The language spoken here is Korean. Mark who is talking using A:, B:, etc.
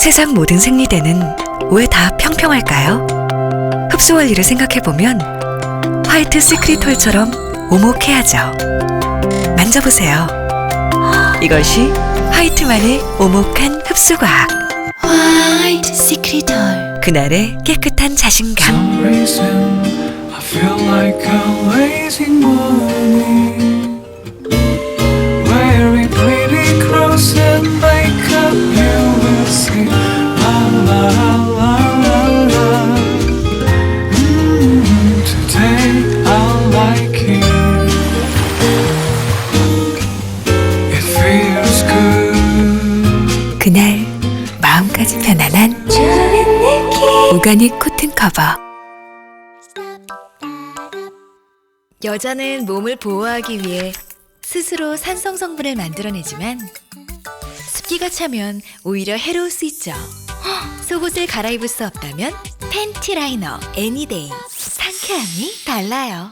A: 세상 모든 생리대는 왜 다 평평할까요? 흡수 원리를 생각해보면 화이트 시크릿홀처럼 오목해야죠. 만져보세요. 이것이 화이트만의 오목한 흡수과학.
B: Secret door.
A: 그날의 깨끗한 자신감. 그날 마음까지 편안한 오가닉 코튼 커버. 여자는 몸을 보호하기 위해 스스로 산성 성분을 만들어내지만 습기가 차면 오히려 해로울 수 있죠. 헉, 속옷을 갈아입을 수 없다면 팬티 라이너 애니데이 상쾌함이 달라요.